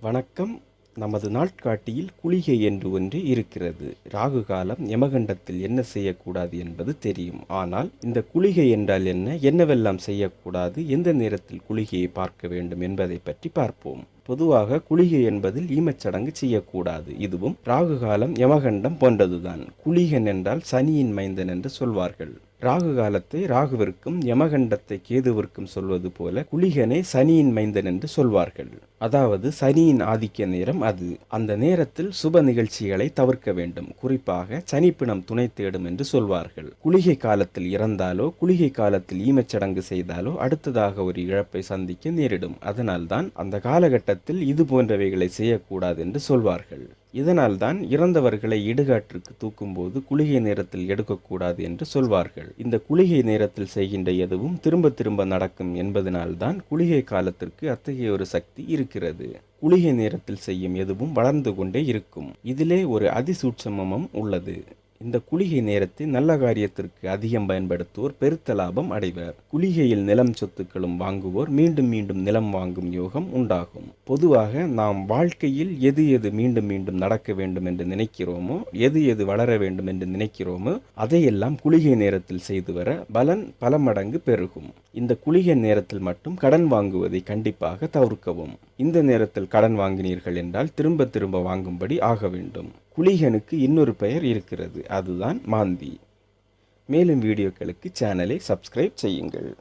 வணக்கம். நமது நாட்காட்டியில் குளிகை என்று ஒன்று இருக்கிறது. ராகு காலம் யமகண்டத்தில் என்ன செய்யக்கூடாது என்பது தெரியும். ஆனால் இந்த குளிகை என்றால் என்ன என்னவெல்லாம் செய்யக்கூடாது எந்த நேரத்தில் குளிகையை பார்க்க வேண்டும் என்பதை பற்றி பார்ப்போம். பொதுவாக குளிகை என்பதில் ஈமச்சடங்கு செய்யக்கூடாது. இதுவும் ராகு காலம் யமகண்டம் போன்றதுதான். குளிகன் என்றால் சனியின் மைந்தன் என்று சொல்வார்கள். ராகு காலத்தை ராகுவிற்கும் யமகண்டத்தை கேதுவிற்கும் சொல்வது போல குளிகனை சனியின் மைந்தன் என்று சொல்வார்கள். அதாவது சனியின் ஆதிக்க நேரம் அது. அந்த நேரத்தில் சுப நிகழ்ச்சிகளை தவிர்க்க வேண்டும். குறிப்பாக சனிப்பிணம் துணை தேடும் என்று சொல்வார்கள். குளிகை காலத்தில் இறந்தாலோ குளிகை காலத்தில் ஈமச்சடங்கு செய்தாலோ அடுத்ததாக ஒரு இழப்பை சந்திக்க நேரிடும். அதனால்தான் அந்த காலகட்டத்தில் இது போன்றவைகளை செய்யக்கூடாது என்று சொல்வார்கள். இதனால்தான் இறந்தவர்களை இடுகாற்றுக்கு தூக்கும்போது குளிகை நேரத்தில் எடுக்கக்கூடாது என்று சொல்வார்கள். இந்த குளிகை நேரத்தில் செய்கின்ற எதுவும் திரும்ப திரும்ப நடக்கும் என்பதனால்தான் குளிகை காலத்திற்கு அத்தகைய ஒரு சக்தி இருக்கிறது. குளிகை நேரத்தில் செய்யும் எதுவும் வளர்ந்து கொண்டே இருக்கும். இதிலே ஒரு அதிசூட்சமமும் உள்ளது. இந்த குளிகை நேரத்தை நல்ல காரியத்திற்கு அதிகம் பயன்படுத்துவோர் பெருத்த லாபம் அடைவர். குளிகையில் நிலம் சொத்துக்களும் வாங்குவோர் மீண்டும் மீண்டும் நிலம் வாங்கும் யோகம் உண்டாகும். பொதுவாக நாம் வாழ்க்கையில் எது எது மீண்டும் மீண்டும் நடக்க வேண்டும் என்று நினைக்கிறோமோ எது எது வளர வேண்டும் என்று நினைக்கிறோமோ அதையெல்லாம் குளிகை நேரத்தில் செய்து வர பலன் பல மடங்கு பெருகும். இந்த குளிகை நேரத்தில் மட்டும் கடன் வாங்குவதை கண்டிப்பாக தவிர்க்கவும். இந்த நேரத்தில் கடன் வாங்கினீர்கள் என்றால் திரும்ப திரும்ப வாங்கும்படி ஆக வேண்டும். குளிகனுக்கு இன்னொரு பெயர் இருக்கிறது. அதுதான் மாந்தி. மேலும் வீடியோக்களுக்கு சேனலை சப்ஸ்கிரைப் செய்யுங்கள்.